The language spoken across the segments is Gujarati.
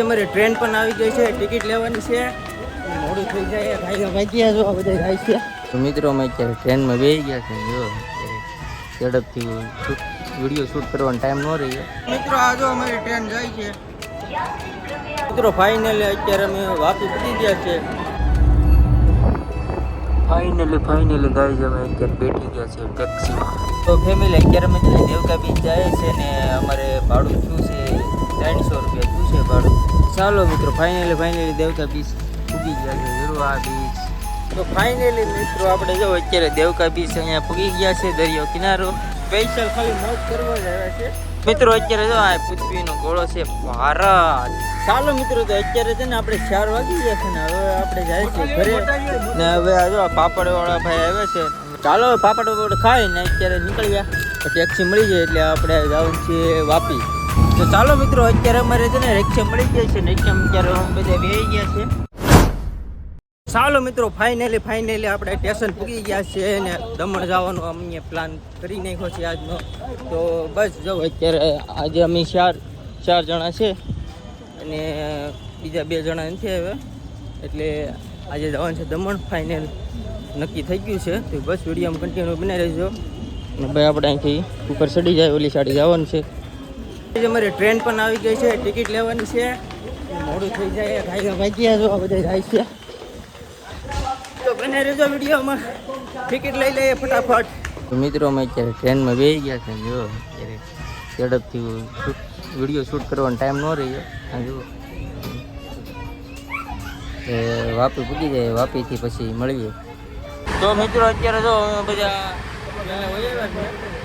અમારી ટ્રેન પણ આવી ગઈ છે ટિકિટ લેવાની છે. મોડું થઈ જાય ભાઈ ભાઈ ગયા જો બધા જાય છે. તો મિત્રો અમે અત્યારે ટ્રેનમાં બેસી ગયા છે જો ઝડપથી વીડિયો શૂટ કરવાનો ટાઈમ ન રહી. મિત્રો આ જો અમારી ટ્રેન જાય છે. મિત્રો ફાઇનલી અત્યારે અમે વાપી થઈ ગયા છે. ફાઇનલી ફાઇનલી ગાઈઝ અમે અત્યારે બેઠી ગયા છે ટેક્સીમાં તો ફેમિલી અત્યારે અમે દેવકા બીચ જાય છે ને અમારે ભાડું થયું છે? ત્રણસો રૂપિયા છે ભાડું. ચાલો મિત્રો ફાઇનલી ફાઇનલી દેવકા બીચ પૂગી ગયા છે, જરૂર બીચ તો ફાઇનલી મિત્રો, આપણે જો અત્યારે દેવકા બીચ અહીંયા પૂગી ગયા છે, દરિયો કિનારો. સ્પેશિયલ ખાલી મોજ કરવા જ આવ્યા છે. મિત્રો, અત્યારે જો આ પૃથ્વીનો ગોળો છે ભારત. ચાલો મિત્રો, તો અત્યારે છે ને આપણે ચાર વાગી ગયા છે ને, હવે આપણે જાય છે ઘરે. ને હવે આ જો પાપડ વાળા ભાઈ આવે છે. ચાલો પાપડ વાપડ ખાઈ ને અત્યારે નીકળી ગયા ટેક્સી મળી જાય એટલે આપણે જવું છે વાપી. તો ચાલો મિત્રો, અત્યારે અમારે છે ને રિક્ષા મળી ગઈ છે. રિક્ષા અત્યારે બધા બેસી ગયા છે ચાલો મિત્રો ફાઇનલી ફાઇનલી આપણે સ્ટેશન પૂગી ગયા છે ને દમણ જવાનો અમે પ્લાન કરી નાખ્યો છે આજનો. તો બસ જો, અત્યારે આજે અમે ચાર ચાર જણા છે અને બીજા બે જણા નથી હવે એટલે આજે જવાનું છે દમણ ફાઇનલ નક્કી થઈ ગયું છે. તો બસ વીડિયો કન્ટિન્યુ બનાવી રહેજો. અને ભાઈ, આપણે અહીંથી ઉપર ચડી જાય, ઓલી સાડી જવાનું છે. અમારી ટ્રેન પણ આવી ગઈ છે, ટિકિટ લેવાની છે. મોડું થઈ જાય ભાઈ ભાઈ ગયા જો બધા જાય છે. તો બને રહેજો વિડીયોમાં. ટિકિટ લઈ લઈએ ફટાફટ. મિત્રો, અમે અત્યારે ટ્રેનમાં બેસી ગયા છે, જો, અત્યારે ઝડપથી વીડિયો શૂટ કરવાનો ટાઈમ ન રહી આ એ વાપી પૂકી જાય, વાપીથી પછી મળીએ. તો મિત્રો, અત્યારે જો બધા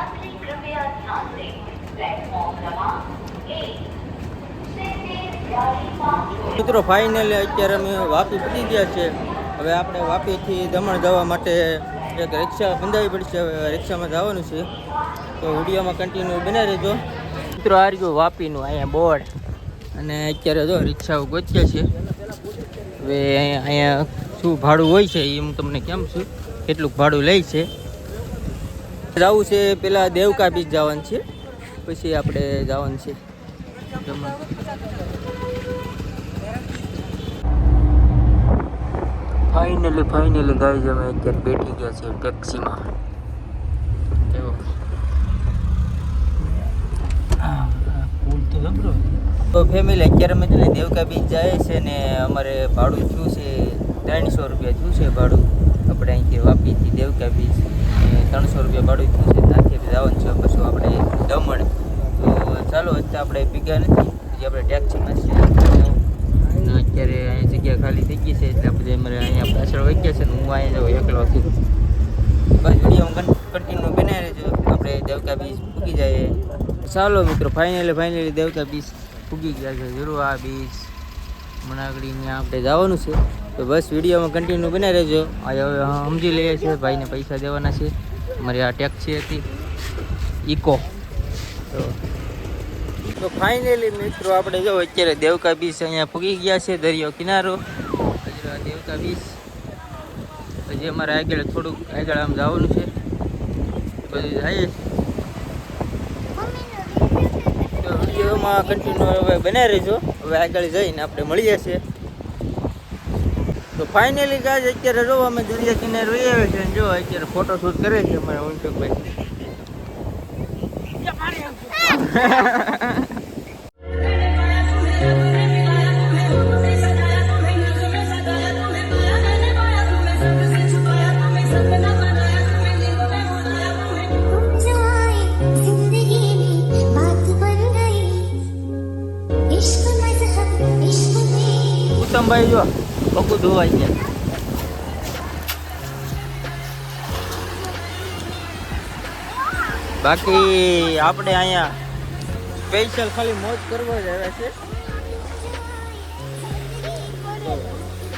મુસાફરી કૃપયા ધ્યાન લે પ્લેટફોર્મ ક્રમાંક મિત્રો ફાઇનલી અત્યારે અમે વાપી પડી ગયા છે હવે આપણે વાપીથી દમણ જવા માટે એક રિક્ષા બંધાવી પડશે. હવે રિક્ષામાં જવાનું છે. તો વિડીયોમાં કન્ટિન્યુ બનાવી રહેજો. મિત્રો, આ રહ્યું વાપીનું અહીંયા બોર્ડ. અને અત્યારે જો રિક્ષાઓ ગોતીએ છે. હવે અહીંયા શું ભાડું હોય છે એ હું તમને કેમ છું કેટલું ભાડું લે છે? જવું છે પેલા દેવકા બીચ જવાનું છે પછી આપણે જવાનું છે. ફાઇનલી ફાઇનલી ગાઈઝ અમે અત્યારે બેઠી ગયા છે ટેક્સીમાં એવો. તો ફેમિલી અત્યારે અમે છે ને દેવકા બીચ જાય છે ને અમારે ભાડું થયું છે ત્રણસો રૂપિયા થયું છે ભાડું. આપણે અહીંથી વાપીથી દેવકા બીચ ત્રણસો રૂપિયા ભાડું થયું છે ત્યાંથી જવાનું છે. પછી આપણે દમણ તો ચાલો, અત્યારે આપણે ભીગા નથી. હજી આપણે ટેક્સીમાં છીએ. અત્યારે અહીંયા જગ્યા ખાલી થઈ ગઈ છે. એટલે આપણે અમારે અહીંયા પાછળ વહી ગયા છે ને હું અહીંયા જાઉં એકલો છું. બસ વીડિયો કન્ટિન્યુ બનાવી રહેજો. આપણે દેવકા બીચ પૂગી જાય ચાલો મિત્રો ફાઇનલી ફાઇનલી દેવકા બીચ પૂગી ગયા છે. જરૂર આ બીચ મનાગડી ત્યાં આપણે જવાનું છે. તો બસ વિડીયોમાં કન્ટિન્યુ બનાવી રહેજો. હવે સમજી લઈએ છીએ. ભાઈને પૈસા દેવાના છે. અમારી આ ટેક્સી હતી. ઇકો. તો તો ફાઇનલી મિત્રો આપણે જો અત્યારે દેવકા બીચ અહીંયા પૂગી ગયા છે દરિયો કિનારો. દેવકા બીચ હજી અમારે આગળ થોડુંક આગળ આમ જવાનું છે. બધું જઈએ તો વિડીયોમાં કન્ટિન્યુ હવે બને રહેજો. હવે આગળ જઈને આપણે મળીએ છીએ. તો ફાઇનલી ગાજ અત્યારે જો અમે દરિયા કિનારે રહી આવે છે જો અત્યારે ફોટો શૂટ કરે છે અમારા ઉંચકભાઈ ઉત્તમભાઈ જો પગું ધોવાઈ ગયા બાકી આપણે અહીંયા સ્પેશિયલ ખાલી મોજ કરવો જ આવ્યા છે.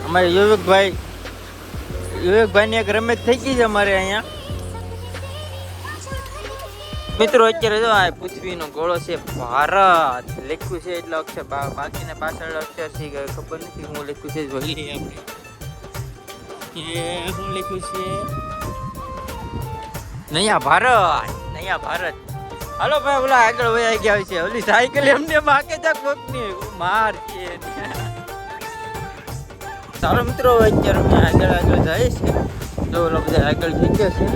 અમારે યુવકભાઈ, યુવકભાઈની એક રમત થઈ ગઈ છે અમારે અહીંયા. મિત્રો, અત્યારે જો આ પૃથ્વીનો ગોળો છે, ભારત. લખ્યું છે એટલે અક્ષર બાકીના પાછળ અક્ષર છે ગયો. ખબર નથી હું લખ્યું છે જોઈ આપણે. શું લખ્યું છે? નૈયા ભારત નૈયા ભારત. હાલો ભાઈ, ઓલા આગળ વયા ગયા છે. ઓલી સાયકલ એમને માકે જા કોકની. માર છે સારો મિત્રો, અત્યારે અમે આગળ આગળ જાય છે તો ઓલા બધા આગળ થઈ ગયા છે.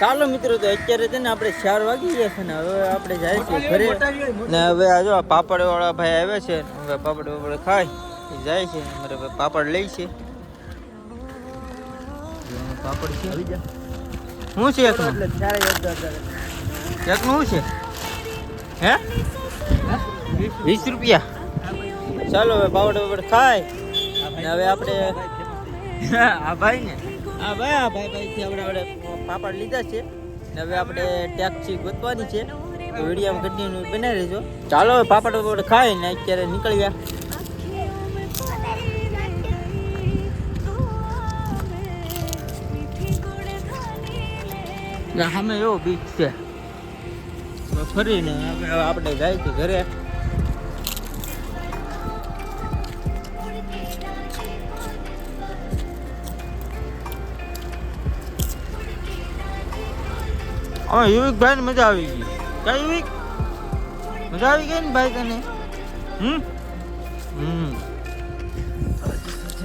ચાલો મિત્રો તો અત્યારે છે ને આપણે ચાર વાગી ગયા છે ને હવે આપણે જાય છે ઘરે. ને હવે આ જો પાપડ વાળા ભાઈ આવે છે હવે પાપડ વાપડ ખાય જાય છે મારે પાપડ લઈ છે. પાપડ છે. શું છે એકનું? એકનું શું છે? હે? વીસ રૂપિયા. ચાલો હવે પાપડ પાપડ ખાય. ને હવે આપણે આ ભાઈ ને? આ ભાઈ આ ભાઈ ભાઈ થી આપણે આપણે પાપડ લીધા છે. ને હવે આપણે ટેક્સી ગોતવાની છે. તો વિડીયોમાં કન્ટિન્યુ બનાવી રહેજો. ચાલો પાપડ પાપડ ખાય ને અત્યારે નીકળી ગયા સામે એવો બીચ છે. ફરીને આપણે જાય છે ઘરે. હા, યુવિક ભાઈ ને મજા આવી ગઈ. કઈ યુવિક? મજા આવી ગઈ ને ભાઈ તને? હમ? હમ.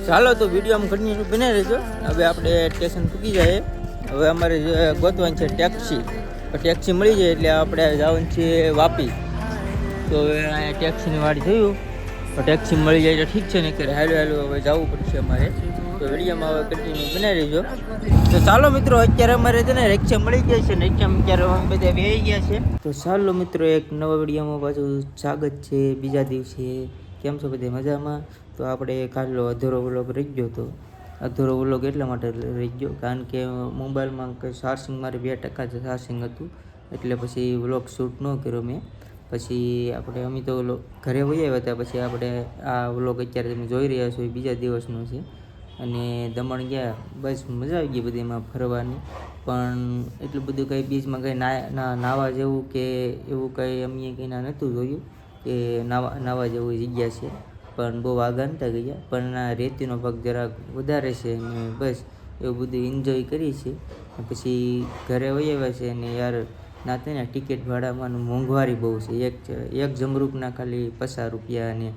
ચાલો તો વીડિયો આમ કન્ટિન્યુ બને રહેજો હવે આપણે સ્ટેશન ચૂકી જાય. હવે અમારે ગોતવાની છે ટેક્સી. ટેક્સી મળી જાય એટલે આપણે જવાનું છે વાપી. તો હવે અહીંયા ટેક્સીની વાડી જોયું. ટેક્સી મળી જાય તો ઠીક છે ને કે હાલો હાલો હવે જવું પડશે અમારે. તો વિડીયોમાં હવે કન્ટિન્યુ બનાવી લેજો તો ચાલો મિત્રો, અત્યારે અમારે છે ને રિક્ષા મળી ગયા છે ને રિક્ષામાં અત્યારે અમે બધા બેસી ગયા છે. તો ચાલો મિત્રો, એક નવા વિડીયોમાં પાછું સ્વાગત છે. બીજા દિવસે કેમ છો બધા મજામાં? તો આપણે કાલો અધૂરો વ્લોગ રહી ગયો તો અધૂરો વ્લોગ એટલા માટે રહી ગયો કારણ કે મોબાઈલમાં ચાર્જિંગ મારે બે ટકા ચાર્જિંગ હતું. એટલે પછી વ્લોગ શૂટ ન કર્યો મેં. પછી આપણે અમે તો ઘરે વહી આવ્યા હતા. પછી આપણે આ વ્લોગ અત્યારે તમે જોઈ રહ્યા છો એ બીજા દિવસનો છે. અને દમણ ગયા, બસ મજા આવી ગઈ બધી એમાં ફરવાની. પણ એટલું બધું કંઈ બીચમાં કંઈ ના નાહવા જેવું કે એવું કંઈ અમે કંઈ ના નહોતું જોયું કે નાવા નાવા જેવું જગ્યા છે. પણ બહુ આગળ નતા ગયા. પણ આ રેતીનો ભાગ જરાક વધારે છે અને બસ એવું બધું એન્જોય કરી છે પછી ઘરે વહી આવ્યા છે અને યાર ના તેને ટિકિટ ભાડામાં મોંઘવારી બહુ છે. એક એક જમરૂકના ખાલી પચાસ રૂપિયા અને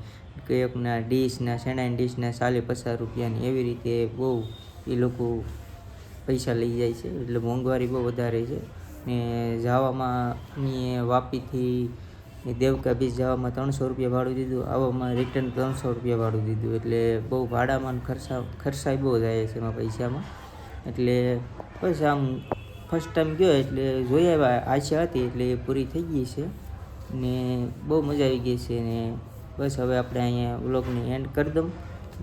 એકના ડીશના શેણાની ડીશના સાલે પચાસ રૂપિયાની એવી રીતે બહુ એ લોકો પૈસા લઈ જાય છે. એટલે મોંઘવારી બહુ વધારે છે. ને જવામાં વાપીથી દેવકા બીચ જવામાં ત્રણસો રૂપિયા ભાડું દીધું આવવામાં રિટર્ન ત્રણસો રૂપિયા ભાડું દીધું. એટલે બહુ ભાડામાં ખર્ચા ખર્ચાઈ બહુ જાય છે એમાં પૈસામાં. એટલે બસ આમ ફર્સ્ટ ટાઈમ ગયો એટલે જોઈ આવ્યા, આશા હતી એટલે પૂરી થઈ ગઈ છે. ને બહુ મજા આવી ગઈ છે ને બસ હવે આપણે અહીંયા વ્લોગને એન્ડ કરી દઉં.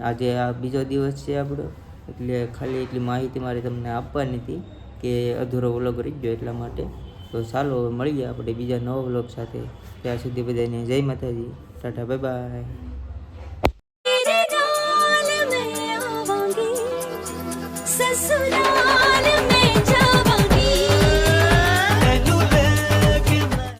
આજે આ બીજો દિવસ છે આપણો, એટલે ખાલી એટલી માહિતી મારે તમને આપવાની હતી કે અધૂરો વ્લોગ રહી ગયો એટલા માટે. તો ચાલો મળીએ આપણે બીજા નવા વ્લોગ સાથે. ત્યાં સુધી બધાને જય માતાજી. Tata bye bye